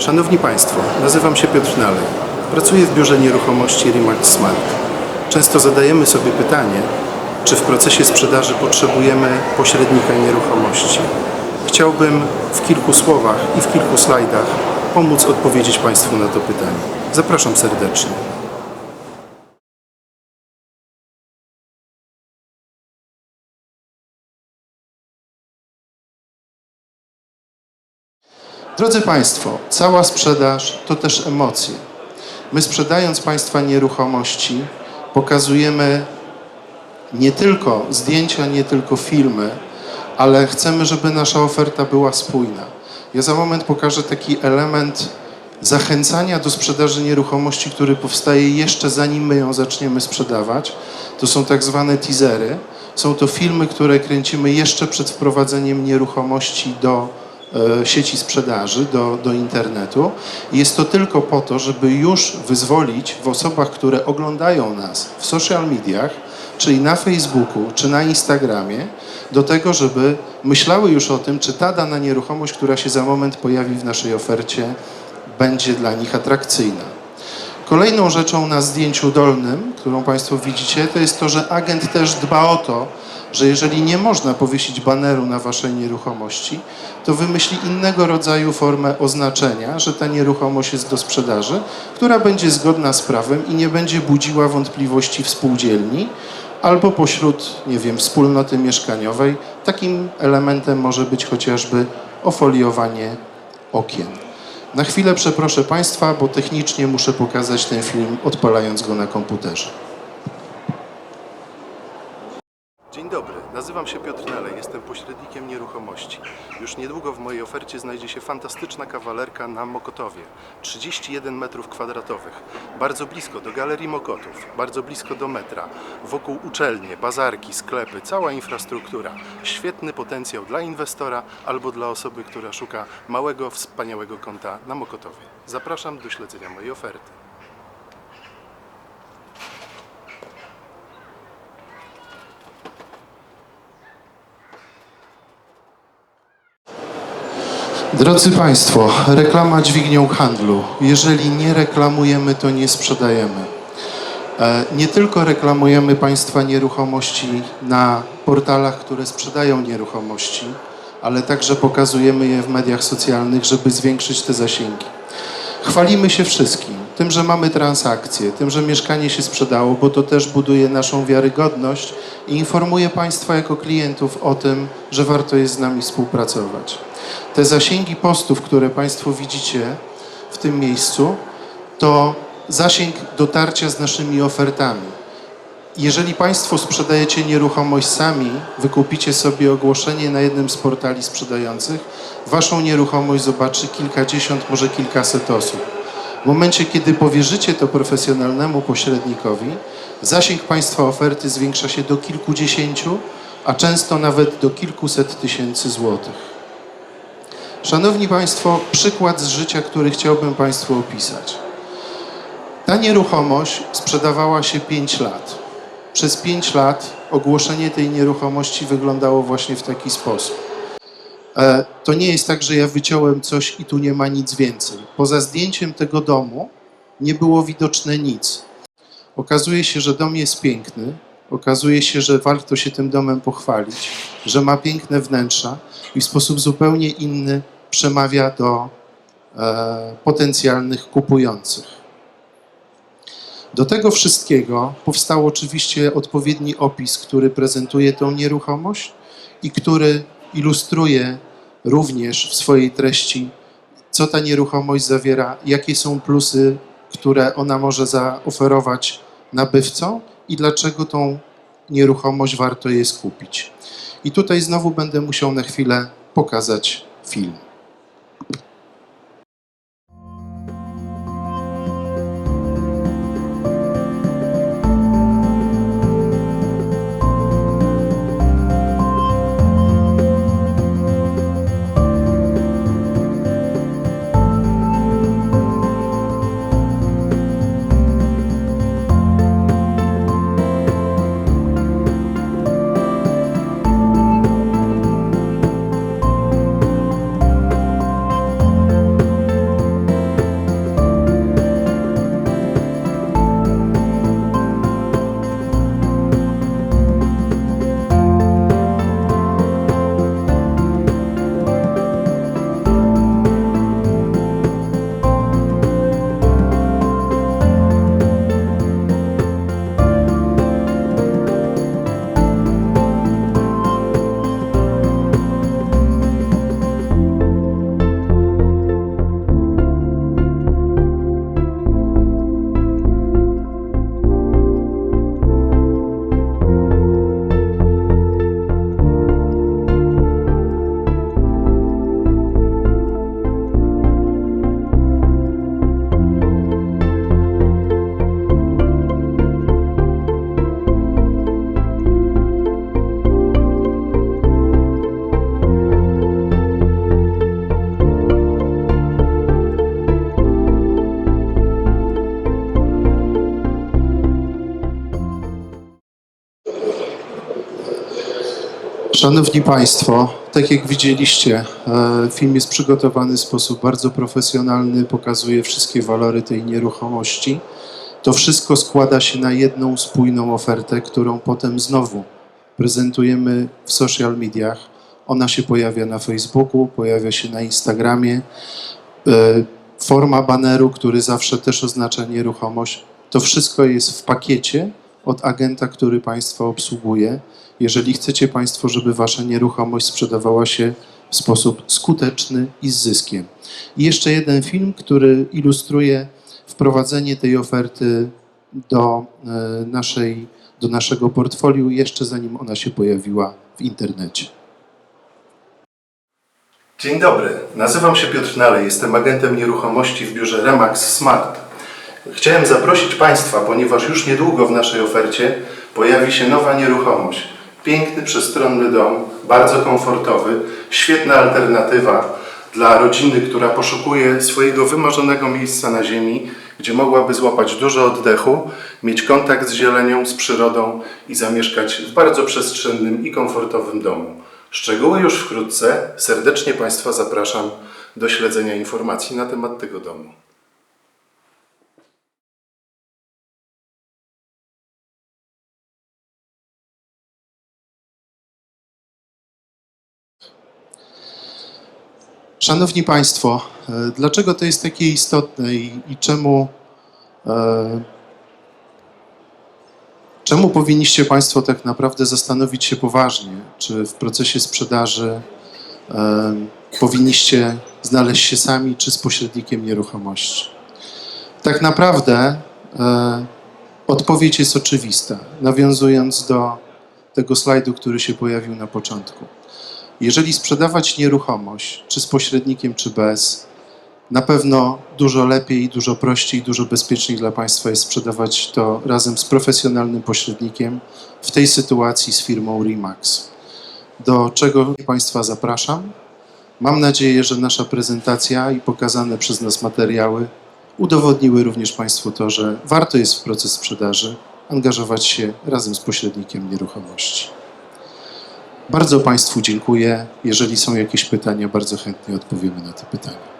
Szanowni Państwo, nazywam się Piotr Nalej. Pracuję w biurze nieruchomości Remax Smart. Często zadajemy sobie pytanie, czy w procesie sprzedaży potrzebujemy pośrednika nieruchomości. Chciałbym w kilku słowach i w kilku slajdach pomóc odpowiedzieć Państwu na to pytanie. Zapraszam serdecznie. Drodzy Państwo, cała sprzedaż to też emocje. My sprzedając Państwa nieruchomości pokazujemy nie tylko zdjęcia, nie tylko filmy, ale chcemy, żeby nasza oferta była spójna. Ja za moment pokażę taki element zachęcania do sprzedaży nieruchomości, który powstaje jeszcze zanim my ją zaczniemy sprzedawać. To są tak zwane teasery. Są to filmy, które kręcimy jeszcze przed wprowadzeniem nieruchomości do sieci sprzedaży, do, do internetu. Jest to tylko po to, żeby już wyzwolić w osobach, które oglądają nas w social mediach, czyli na Facebooku, czy na Instagramie, do tego, żeby myślały już o tym, czy ta dana nieruchomość, która się za moment pojawi w naszej ofercie, będzie dla nich atrakcyjna. Kolejną rzeczą na zdjęciu dolnym, którą Państwo widzicie, to jest to, że agent też dba o to, że jeżeli nie można powiesić baneru na Waszej nieruchomości, to wymyśli innego rodzaju formę oznaczenia, że ta nieruchomość jest do sprzedaży, która będzie zgodna z prawem i nie będzie budziła wątpliwości w spółdzielni albo pośród, nie wiem, wspólnoty mieszkaniowej. Takim elementem może być chociażby ofoliowanie okien. Na chwilę przeproszę Państwa, bo technicznie muszę pokazać ten film, odpalając go na komputerze. Dzień dobry, nazywam się Piotr Nele, jestem pośrednikiem nieruchomości. Już niedługo w mojej ofercie znajdzie się fantastyczna kawalerka na Mokotowie, 31 metrów kwadratowych, bardzo blisko do Galerii Mokotów, bardzo blisko do metra, wokół uczelnie, bazarki, sklepy, cała infrastruktura. Świetny potencjał dla inwestora albo dla osoby, która szuka małego, wspaniałego kąta na Mokotowie. Zapraszam do śledzenia mojej oferty. Drodzy Państwo, reklama dźwignią handlu. Jeżeli nie reklamujemy, to nie sprzedajemy. E, Nie tylko reklamujemy Państwa nieruchomości na portalach, które sprzedają nieruchomości, ale także pokazujemy je w mediach socjalnych, żeby zwiększyć te zasięgi. Chwalimy się wszystkim. Tym, że mamy transakcje, tym, że mieszkanie się sprzedało, bo to też buduje naszą wiarygodność i informuje Państwa jako klientów o tym, że warto jest z nami współpracować. Te zasięgi postów, które Państwo widzicie w tym miejscu, to zasięg dotarcia z naszymi ofertami. Jeżeli Państwo sprzedajecie nieruchomość sami, wykupicie sobie ogłoszenie na jednym z portali sprzedających, Waszą nieruchomość zobaczy kilkadziesiąt, może kilkaset osób. W momencie, kiedy powierzycie to profesjonalnemu pośrednikowi, zasięg Państwa oferty zwiększa się do kilkudziesięciu, a często nawet do kilkuset tysięcy złotych. Szanowni Państwo, przykład z życia, który chciałbym Państwu opisać. Ta nieruchomość sprzedawała się 5 lat. Przez 5 lat ogłoszenie tej nieruchomości wyglądało właśnie w taki sposób. E, To nie jest tak, że ja wyciąłem coś i tu nie ma nic więcej. Poza zdjęciem tego domu nie było widoczne nic. Okazuje się, że dom jest piękny. Okazuje się, że warto się tym domem pochwalić, że ma piękne wnętrza i w sposób zupełnie inny przemawia do e, potencjalnych kupujących. Do tego wszystkiego powstał oczywiście odpowiedni opis, który prezentuje tą nieruchomość i który ilustruje również w swojej treści, co ta nieruchomość zawiera, jakie są plusy, które ona może zaoferować nabywcom i dlaczego tą nieruchomość warto jest kupić. I tutaj znowu będę musiał na chwilę pokazać film. Szanowni Państwo, tak jak widzieliście, e, film jest przygotowany w sposób bardzo profesjonalny, pokazuje wszystkie walory tej nieruchomości. To wszystko składa się na jedną spójną ofertę, którą potem znowu prezentujemy w social mediach. Ona się pojawia na Facebooku, pojawia się na Instagramie. E, Forma baneru, który zawsze też oznacza nieruchomość. To wszystko jest w pakiecie od agenta, który Państwa obsługuje. Jeżeli chcecie Państwo, żeby Wasza nieruchomość sprzedawała się w sposób skuteczny i z zyskiem. I jeszcze jeden film, który ilustruje wprowadzenie tej oferty do, e, naszej, do naszego portfolio, jeszcze zanim ona się pojawiła w internecie. Dzień dobry, nazywam się Piotr Nalej, jestem agentem nieruchomości w biurze Remax Smart. Chciałem zaprosić Państwa, ponieważ już niedługo w naszej ofercie pojawi się nowa nieruchomość. Piękny, przestronny dom, bardzo komfortowy, świetna alternatywa dla rodziny, która poszukuje swojego wymarzonego miejsca na ziemi, gdzie mogłaby złapać dużo oddechu, mieć kontakt z zielenią, z przyrodą i zamieszkać w bardzo przestrzennym i komfortowym domu. Szczegóły już wkrótce. Serdecznie Państwa zapraszam do śledzenia informacji na temat tego domu. Szanowni Państwo, e, dlaczego to jest takie istotne i, i czemu, e, czemu powinniście Państwo tak naprawdę zastanowić się poważnie, czy w procesie sprzedaży e, powinniście znaleźć się sami, czy z pośrednikiem nieruchomości? Tak naprawdę e, odpowiedź jest oczywista, nawiązując do tego slajdu, który się pojawił na początku. Jeżeli sprzedawać nieruchomość, czy z pośrednikiem, czy bez, na pewno dużo lepiej, dużo prościej, dużo bezpieczniej dla Państwa jest sprzedawać to razem z profesjonalnym pośrednikiem, w tej sytuacji z firmą Remax. Do czego Państwa zapraszam. Mam nadzieję, że nasza prezentacja i pokazane przez nas materiały udowodniły również Państwu to, że warto jest w proces sprzedaży angażować się razem z pośrednikiem nieruchomości. Bardzo Państwu dziękuję. Jeżeli są jakieś pytania, bardzo chętnie odpowiemy na te pytania.